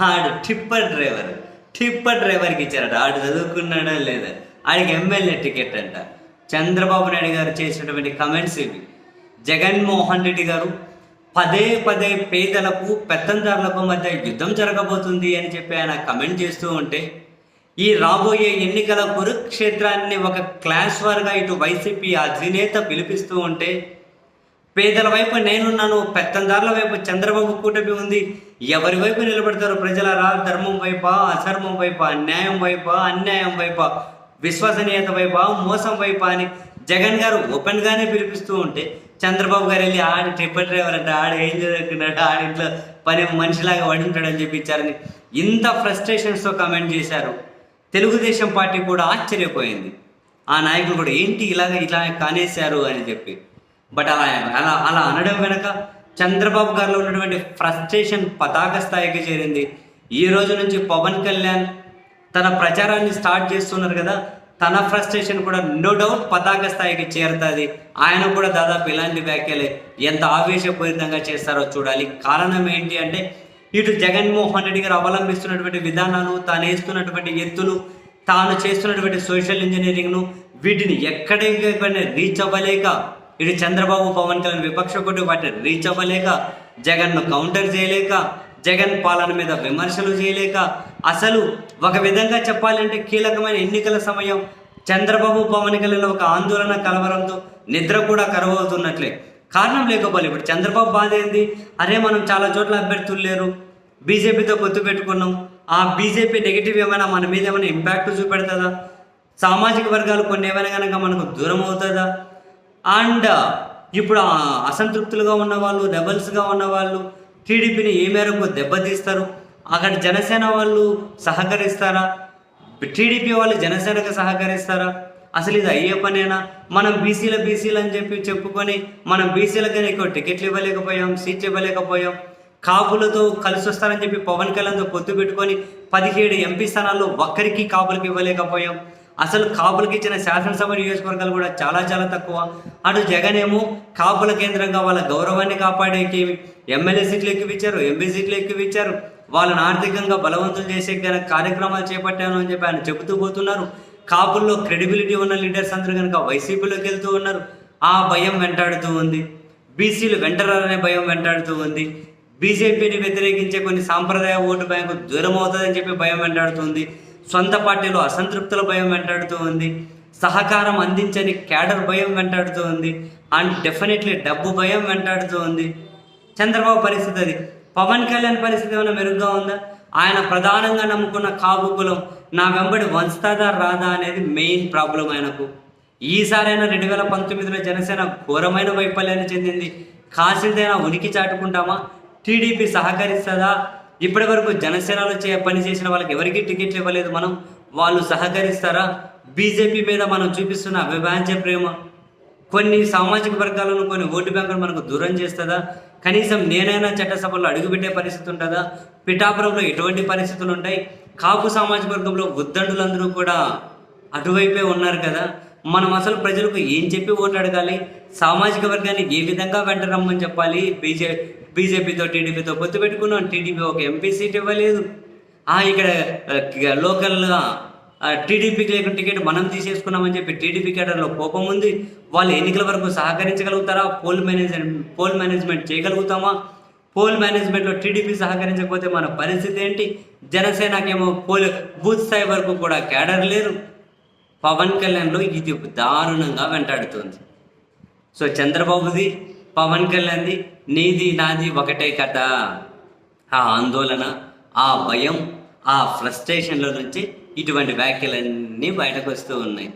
ఆడు tipper driver. Tipper డ్రైవర్కి ఇచ్చారట. ఆడు చదువుకున్నాడా లేదా. ఆడికి ఎమ్మెల్యే టికెట్ అంట. చంద్రబాబు నాయుడు గారు చేసినటువంటి కమెంట్స్ ఇవి. జగన్మోహన్ రెడ్డి గారు పదే పదే పేదలకు పెత్తందారులకు మధ్య యుద్ధం జరగబోతుంది అని చెప్పి ఆయన కమెంట్ చేస్తూ ఉంటే ఈ రాబోయే ఎన్నికల కురుక్షేత్రాన్ని ఒక క్లాస్ వార్గా ఇటు వైసీపీ అధినేత పిలిపిస్తూ ఉంటే పేదల వైపు నేనున్నాను పెత్తందారుల వైపు చంద్రబాబు కూటమి ఉంది. ఎవరి వైపు నిలబడతారు ప్రజలరా? ధర్మం వైపా అధర్మం వైపా న్యాయం వైపా అన్యాయం వైపా విశ్వసనీయత వైపా మోసం వైపా అని జగన్ గారు ఓపెన్ గానే పిలిపిస్తూ ఉంటే చంద్రబాబు గారు వెళ్ళి ఆడి ట్రిప్పర్ డ్రైవర్ అంటే ఆడ ఏం చదువుకున్నాడు ఆడింట్లో పని మనిషిలాగా వడుంటాడని చెప్పించారని ఇంత ఫ్రస్ట్రేషన్స్తో కమెంట్ చేశారు. తెలుగుదేశం పార్టీ కూడా ఆశ్చర్యపోయింది. ఆ నాయకులు కూడా ఏంటి ఇలాగ ఇలా కానేశారు అని చెప్పి. బట్ అలా అలా అలా అనడం వెనక చంద్రబాబు గారిలో ఉన్నటువంటి ఫ్రస్ట్రేషన్ పతాక స్థాయికి చేరింది. ఈ రోజు నుంచి పవన్ కళ్యాణ్ తన ప్రచారాన్ని స్టార్ట్ చేస్తున్నారు కదా తన ఫ్రస్ట్రేషన్ కూడా నో డౌట్ పతాక స్థాయికి చేరుతుంది. ఆయన కూడా దాదాపు ఇలాంటి వ్యాఖ్యలే ఎంత ఆవేశపూరితంగా చేస్తారో చూడాలి. కారణం ఏంటి అంటే ఇటు జగన్మోహన్ రెడ్డి గారు అవలంబిస్తున్నటువంటి విధానాలు తాను వేస్తున్నటువంటి ఎత్తులు తాను చేస్తున్నటువంటి సోషల్ ఇంజనీరింగ్ను వీటిని ఎక్కడికైనా రీచ్ అవ్వలేక ఇటు చంద్రబాబు పవన్ కళ్యాణ్ విపక్ష కొట్టు వాటిని రీచ్ అవ్వలేక జగన్ను కౌంటర్ చేయలేక జగన్ పాలన మీద విమర్శలు చేయలేక అసలు ఒక విధంగా చెప్పాలంటే కీలకమైన ఎన్నికల సమయం చంద్రబాబు పవన్ కళ్యాణ్ ఒక ఆందోళన కలవరంతో నిద్ర కూడా కరువవుతున్నట్లే. కారణం లేకపోలే ఇప్పుడు చంద్రబాబు బాధ ఏంది? అరే మనం చాలా చోట్ల అభ్యర్థులు లేరు. బీజేపీతో పొత్తు పెట్టుకున్నాం. ఆ బీజేపీ నెగిటివ్ ఏమైనా మన మీద ఏమైనా ఇంపాక్ట్ చూపెడుతుందా? సామాజిక వర్గాలు కొన్ని ఏమైనా కనుక మనకు దూరం అవుతుందా? అండ్ ఇప్పుడు అసంతృప్తులుగా ఉన్న వాళ్ళు రెబల్స్గా ఉన్న వాళ్ళు టీడీపీని ఏ మేరకు దెబ్బతీస్తారు? అక్కడ జనసేన వాళ్ళు సహకరిస్తారా? టీడీపీ వాళ్ళు జనసేనకు సహకరిస్తారా? అసలు ఇది అయ్యే పనేనా? మనం బీసీల బీసీలు అని చెప్పి చెప్పుకొని మనం బీసీలకైనా ఎక్కువ టికెట్లు ఇవ్వలేకపోయాం సీట్లు ఇవ్వలేకపోయాం. కాపులతో కలిసి వస్తారని చెప్పి పవన్ కళ్యాణ్తో పొత్తు పెట్టుకొని పదిహేడు ఎంపీ స్థానాల్లో ఒక్కరికి కాపులకు ఇవ్వలేకపోయాం. అసలు కాపులకు ఇచ్చిన శాసనసభ నియోజకవర్గాలు కూడా చాలా చాలా తక్కువ. అటు జగన్ ఏమో కాపుల కేంద్రంగా వాళ్ళ గౌరవాన్ని కాపాడేకి ఎమ్మెల్యే సీట్లు ఎక్కువ ఇచ్చారు ఎంపీ సీట్లు ఎక్కువ ఇచ్చారు వాళ్ళని ఆర్థికంగా బలవంతులు చేసే కార్యక్రమాలు చేపట్టాను అని చెప్పి ఆయన చెబుతూ పోతున్నారు. కాపుల్లో క్రెడిబిలిటీ ఉన్న లీడర్స్ అందరూ కనుక వైసీపీలోకి వెళ్తూ ఉన్నారు. ఆ భయం వెంటాడుతూ ఉంది. బీసీలు వెంటరాలనే భయం వెంటాడుతూ ఉంది. బీజేపీని వ్యతిరేకించే కొన్ని సాంప్రదాయ ఓటు బ్యాంకు దూరం అవుతుందని చెప్పి భయం వెంటాడుతుంది సొంత పార్టీలో అసంతృప్తుల భయం వెంటాడుతూ ఉంది. సహకారం అందించని క్యాడర్ భయం వెంటాడుతూ ఉంది. అండ్ డెఫినెట్లీ డబ్బు భయం వెంటాడుతూ ఉంది. చంద్రబాబు పరిస్థితి అది. పవన్ కళ్యాణ్ పరిస్థితి ఏమైనా మెరుగ్గా ఉందా? ఆయన ప్రధానంగా నమ్ముకున్న కాపు కులం నా వెంబడి వంచుతాదా రాదా అనేది మెయిన్ ప్రాబ్లం ఆయనకు. ఈసారైనా రెండు వేల పంతొమ్మిదిలో జనసేన ఘోరమైన వైఫల్యాన్ని చెందింది. కాసిందైనా ఉనికి చాటుకుంటామా? టీడీపీ సహకరిస్తుందా? ఇప్పటి వరకు జనసేనలో చే పని చేసిన వాళ్ళకి ఎవరికి టికెట్లు ఇవ్వలేదు మనం. వాళ్ళు సహకరిస్తారా? బీజేపీ మీద మనం చూపిస్తున్న అభిభాజ్య ప్రేమ. కొన్ని సామాజిక వర్గాలను కొన్ని ఓటు బ్యాంకులు మనకు దూరం చేస్తుందా? కనీసం నేనైనా చట్టసభలో అడుగుపెట్టే పరిస్థితి ఉంటుందా? పిఠాపురంలో ఎటువంటి పరిస్థితులు ఉంటాయి. కాపు సామాజిక వర్గంలో ఉద్దండులందరూ కూడా అటువైపే ఉన్నారు కదా. మనం అసలు ప్రజలకు ఏం చెప్పి ఓటు అడగాలి? సామాజిక వర్గాన్ని ఏ విధంగా వెంట రమ్మని చెప్పాలి? బీజే బీజేపీతో టీడీపీతో పొత్తు పెట్టుకున్నాం. టీడీపీ ఒక ఎంపీ సీట్ ఇవ్వలేదు. ఆ, ఇక్కడ లోకల్గా టీడీపీకి లేకుండా టికెట్ మనం తీసేసుకున్నామని చెప్పి టీడీపీ కేడర్లో కోపం ఉంది. వాళ్ళు ఎన్నికల వరకు సహకరించగలుగుతారా? పోల్ మేనేజ్మెంట్ పోల్ మేనేజ్మెంట్ చేయగలుగుతామా? పోల్ మేనేజ్మెంట్లో టీడీపీ సహకరించకపోతే మన పరిస్థితి ఏంటి? జనసేనకేమో పోల్ బూత్ స్థాయి వరకు కూడా కేడర్ లేరు. పవన్ కళ్యాణ్లో ఇది దారుణంగా వెంటాడుతుంది. సో చంద్రబాబుది పవన్ కళ్యాణ్ది నీది నాది ఒకటే కథ. ఆ ఆందోళన ఆ భయం ఆ ఫ్రస్ట్రేషన్ల నుంచి ఇటువంటి వ్యాఖ్యలన్నీ బయటకు వస్తూ ఉన్నాయి.